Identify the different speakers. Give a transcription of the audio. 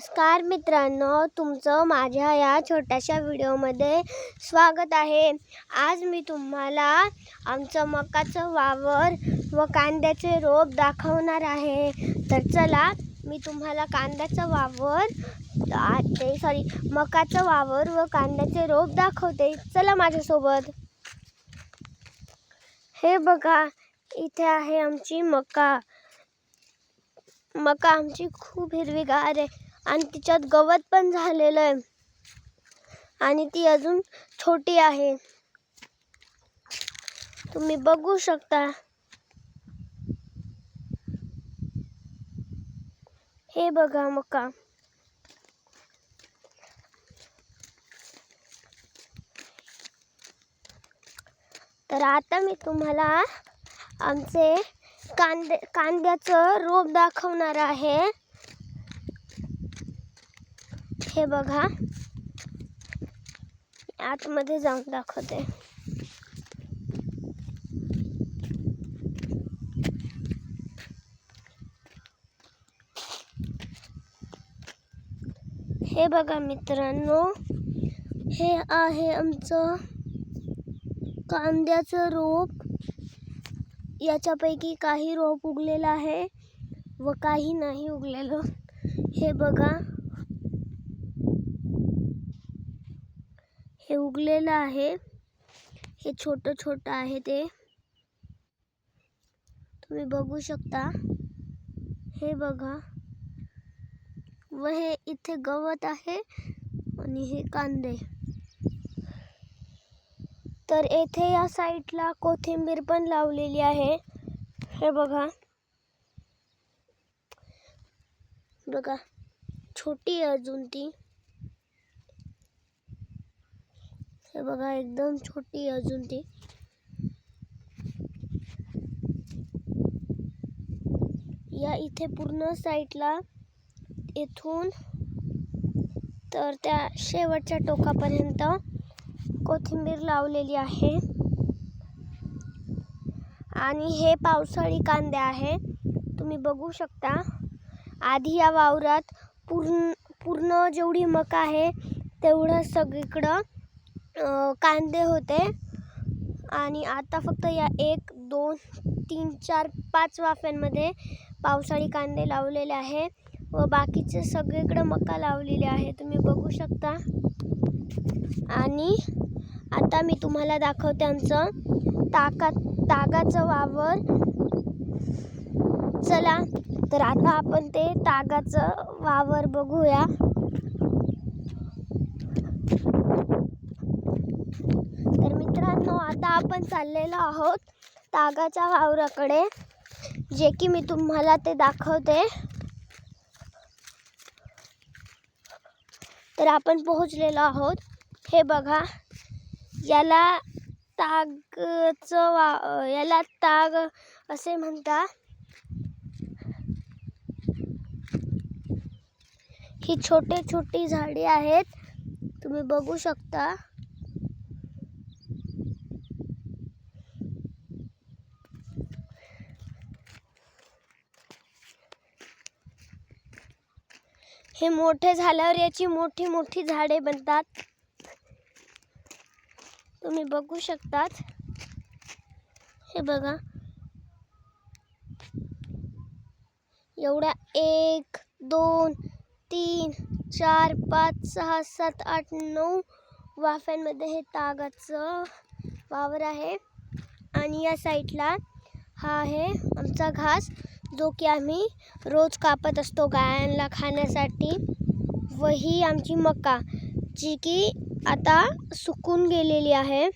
Speaker 1: नमस्कार मित्रांनो तुमचं माझ्या या छोट्याशा व्हिडिओमध्ये स्वागत आहे. आज मी तुम्हाला आमचं मकाचं वावर व कांद्याचे रोप दाखवणार आहे. तर चला मी तुम्हाला कांद्याचं वावर आ- ते सॉरी मकाचं वावर व कांद्याचे रोप दाखवते. चला माझ्यासोबत. हे बघा इथे आहे आमची मका. मका आमची खूप हिरवीगार आहे. आणि तिच्यात गवत पण झालेलं आहे. आणि ती अजून छोटी आहे. तुम्ही बघू शकता. हे बघा मका. तर आता मी तुम्हाला आमचे कांदे कांद्याचं रोप दाखवणार आहे. हे बघा. आतमध्ये जाऊन दाखवते. हे बघा मित्रांनो हे आहे आमचं कांद्याचं रोप. याच्यापैकी काही रोप उगलेलं आहे व काही नाही उगलेलं. हे बघा. हे उगलेलं आहे. हे छोटं छोटं आहे ते. तुम्ही बघू शकता. हे बघा. व हे इथे गवत आहे आणि हे कांदे. तर येथे या साईडला कोथिंबीर पण लावलेली आहे. हे बघा. बघा. छोटी अजून ती. हे बघा एकदम छोटी अजून ती. या इथे पूर्ण साईडला इथून तर त्या शेवटच्या टोकापर्यंत कोथिंबीर लावलेली आहे. आणि हे पावसाळी कांदे आहे. तुम्ही बघू शकता. आधी या वावरात पूर्ण पूर्ण जेवढी मका आहे तेवढं सगळीकडं कांदे होते. आणि आता फक्त या एक दोन तीन चार पाच वाफ्यांमध्ये पावसाळी कांदे लावलेले आहे व बाकीचे सगळीकडं मका लावलेली आहे. तुम्ही बघू शकता. आणि आता मी तुम्हाला दाखवते आमचं ताका तागाचं वावर. चला तर आता आपण ते तागाचं वावर बघूया तर मित्रांनो आता आपण चाललेलो आहोत तागाच्या वावराकडे. जे की मी तुम्हाला ते दाखवते. तर आपण पोहोचलेलो आहोत. हे बघा याला तागचं वा याला ताग असे म्हणतात. ही छोटे छोटी झाडे आहेत. तुम्ही बघू शकता. हे मोठे झाल्यावर याची मोठी मोठी झाडे बनतात. तुम्ही बघू शकतात. हे बघा. एवढ्या एक दोन तीन चार पाच सहा सात आठ नऊ वाफ्यांमध्ये हे तागाचं वावर आहे. आणि या साईडला हा आहे आमचा घास. जो की आम्ही रोज कापत असतो गायांना खाण्यासाठी. व ही आमची मका जी की आता सुकून गेलेली आहे.